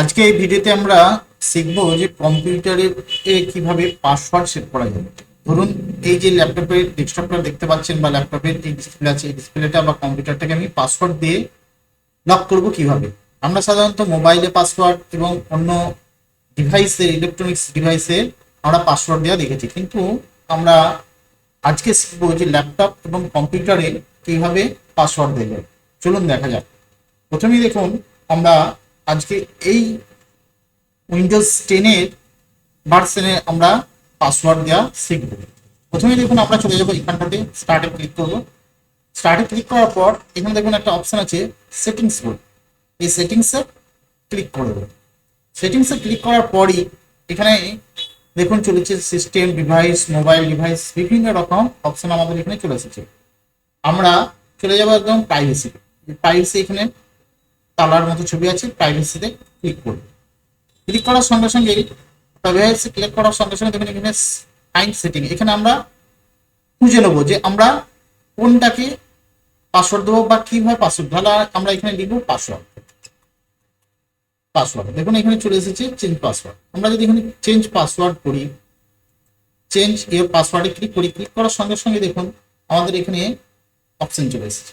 আজকে এই ভিডিওতে আমরা শিখব যে কম্পিউটারে কীভাবে পাসওয়ার্ড সেট করা যাবে ধরুন, এই যে ল্যাপটপের ডেস্কটপটা দেখতে পাচ্ছেন বা ল্যাপটপের যে ডিসপ্লে আছে, এই ডিসপ্লেটা বা কম্পিউটারটাকে আমি পাসওয়ার্ড দিয়ে লক করব কীভাবে? আমরা সাধারণত মোবাইলে পাসওয়ার্ড এবং অন্য ডিভাইসে, ইলেকট্রনিক্স ডিভাইসে আমরা পাসওয়ার্ড দেওয়া দেখেছি। কিন্তু আমরা আজকে শিখব যে ল্যাপটপ এবং কম্পিউটারে কীভাবে পাসওয়ার্ড দেবে চলুন দেখা যাক। প্রথমেই দেখুন, আমরা আজকে এই উইন্ডোজ টেনের ভার্সনে আমরা পাসওয়ার্ড দেওয়া শিখব। প্রথমে দেখুন আমরা চলে যাব এখানটাতে স্টার্টে ক্লিক করব। স্টার্টে ক্লিক করার পর এখানে দেখুন একটা অপশন আছে সেটিংস বোর্ড। এই সেটিংসে ক্লিক করে দেবো। সেটিংসে ক্লিক করার পরই এখানে দেখুন চলেছে সিস্টেম ডিভাইস মোবাইল ডিভাইস বিভিন্ন রকম অপশন আমাদের এখানে চলে এসেছে। আমরা চলে যাব একদম প্রাইভেসি প্রাইভেসি এখানে তালার মতো ছবি আছে প্রাইভেসিতে ক্লিক করব। ক্লিক করার সঙ্গে সঙ্গে প্রাইভেসি ক্লিক করার সঙ্গে সঙ্গে দেখুন এখানে ফাইন সেটিং এখানে আমরা খুঁজে নেব যে আমরা কোনটাকে পাসওয়ার্ড দেবো বা কীভাবে পাসওয়ার্ড তাহলে আমরা এখানে লিখব পাসওয়ার্ড পাসওয়ার্ড দেখুন এখানে চলে এসেছে চেঞ্জ পাসওয়ার্ড আমরা যদি এখানে চেঞ্জ পাসওয়ার্ড করি চেঞ্জ এর পাসওয়ার্ডে ক্লিক করি ক্লিক করার সঙ্গে সঙ্গে দেখুন আমাদের এখানে অপশন চলে এসেছে।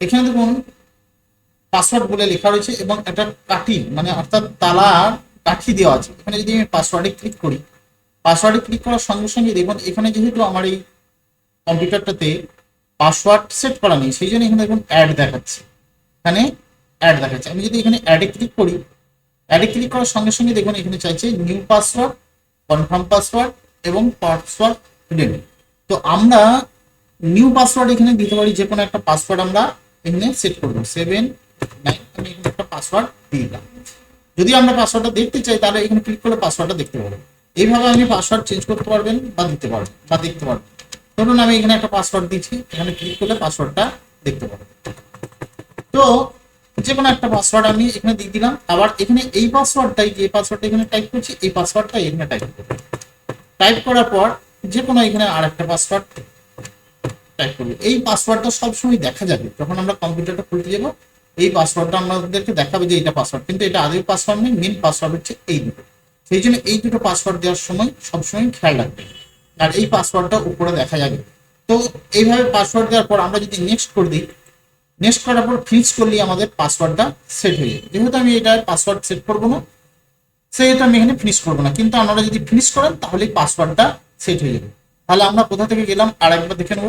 এখানে দেখুন পাসওয়ার্ড বলে লেখা রয়েছে এবং একটা কাঠি মানে অর্থাৎ তালার কাঠি দেওয়া আছে। এখানে যদি আমি পাসওয়ার্ডে ক্লিক করি পাসওয়ার্ডে ক্লিক করার সঙ্গে সঙ্গে দেখুন, এখানে যেহেতু আমার এই কম্পিউটারটাতে পাসওয়ার্ড সেট করা নেই, সেই জন্য এখানে দেখুন অ্যাড দেখাচ্ছে। এখানে অ্যাড দেখাচ্ছে। আমি যদি এখানে অ্যাডে ক্লিক করি অ্যাডে ক্লিক করার সঙ্গে সঙ্গে দেখুন, এখানে চাইছে নিউ পাসওয়ার্ড কনফার্ম পাসওয়ার্ড এবং পাসওয়ার্ড তো আমরা নিউ পাসওয়ার্ড এখানে দিতে পারি, যে কোনো একটা পাসওয়ার্ড আমরা এখানে সেট করব। সেভেন পাসওয়ার্ড দিয়ে যদি আমরা পাসওয়ার্ডটা দেখতে চাই তাহলে এখানে ক্লিক করলে পাসওয়ার্ডটা দেখতে পারব এইভাবে আপনি পাসওয়ার্ড চেঞ্জ করতে পারবেন বা দিতে পারবেন বা দেখতে পারবেন ধরুন আমি এখানে একটা পাসওয়ার্ড দিচ্ছি এখানে ক্লিক করলে পাসওয়ার্ডটা দেখতে পারবেন তো যে কোনো একটা পাসওয়ার্ড আমি এখানে দিয়ে দিলাম, আবার এখানে এই পাসওয়ার্ডটাই যে পাসওয়ার্ডটা এখানে টাইপ করছি, এই পাসওয়ার্ডটা এখানে টাইপ করব। টাইপ করার পর যে কোনো এখানে আর একটা পাসওয়ার্ড টাইপ করব। এই পাসওয়ার্ডটা সবসময় দেখা যাবে, যখন আমরা কম্পিউটারটা খুলতে যাব এই পাসওয়ার্ডটা আমাদেরকে দেখাবে যে এটা পাসওয়ার্ড কিন্তু এটা আদের পাসওয়ার্ড নেই মেন পাসওয়ার্ড হচ্ছে এই দুটো। সেই জন্য এই দুটো পাসওয়ার্ড দেওয়ার সময় সবসময় খেয়াল রাখবে। আর এই পাসওয়ার্ডটা উপরে দেখা যাবে। তো এইভাবে পাসওয়ার্ড দেওয়ার পর আমরা যদি নেক্সট করে দিই নেক্সট করার পর ফিনিশ করলেই আমাদের পাসওয়ার্ডটা সেট হয়ে যাবে। যেহেতু আমি এটা পাসওয়ার্ড সেট করব না, সেহেতু আমি এখানে ফিনিশ করব না। কিন্তু আপনারা যদি ফিনিশ করেন, তাহলে পাসওয়ার্ডটা সেট হয়ে যাবে। তাহলে আমরা কোথা থেকে গেলাম? আর একবার দেখে নেব।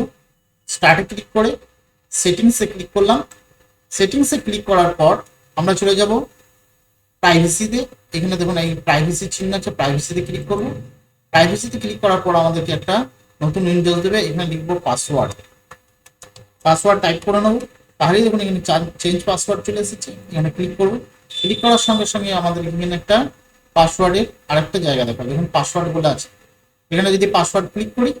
স্টার্টে ক্লিক করে সেটিংসে ক্লিক করলাম। সেটিংসে ক্লিক করার পর আমরা চলে যাব প্রাইভেসিতে এখানে দেখুন এই প্রাইভেসি চিহ্ন আছে প্রাইভেসিতে ক্লিক করব। প্রাইভেসিতে ক্লিক করার পর আমাদেরকে একটা নতুন উইন্ডোজ দেবে, এখানে লিখব পাসওয়ার্ড পাসওয়ার্ড টাইপ করে নেব। তাহলেই দেখুন এখানে চেঞ্জ পাসওয়ার্ড চলে এসেছে। এখানে ক্লিক করব। ক্লিক করার সঙ্গে সঙ্গে আমাদের এখানে একটা পাসওয়ার্ডের আরেকটা জায়গা দেখাবে। দেখুন পাসওয়ার্ড বলে আছে। এখানে যদি পাসওয়ার্ড ক্লিক করি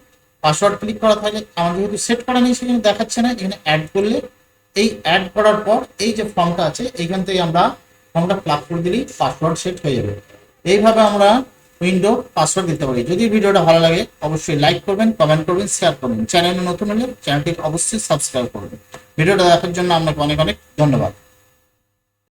পাসওয়ার্ড ক্লিক করা থাকে আমার যেহেতু সেট করা নেই, সেখানে দেখাচ্ছে না। এখানে অ্যাড করলে এই অ্যাড করার পর এই যে ফর্মটা আছে, এইখান থেকে আমরা ফর্মটা প্লাগ করে দিলেই পাসওয়ার্ড সেট হয়ে যাবে। এইভাবে আমরা উইন্ডো পাসওয়ার্ড দিতে পারি। যদি ভিডিওটা ভালো লাগে, অবশ্যই লাইক করবেন কমেন্ট করবেন শেয়ার করবেন। চ্যানেলে নতুন হলে চ্যানেলটি অবশ্যই সাবস্ক্রাইব করবেন। ভিডিওটা দেখার জন্য আপনাকে অনেক অনেক ধন্যবাদ।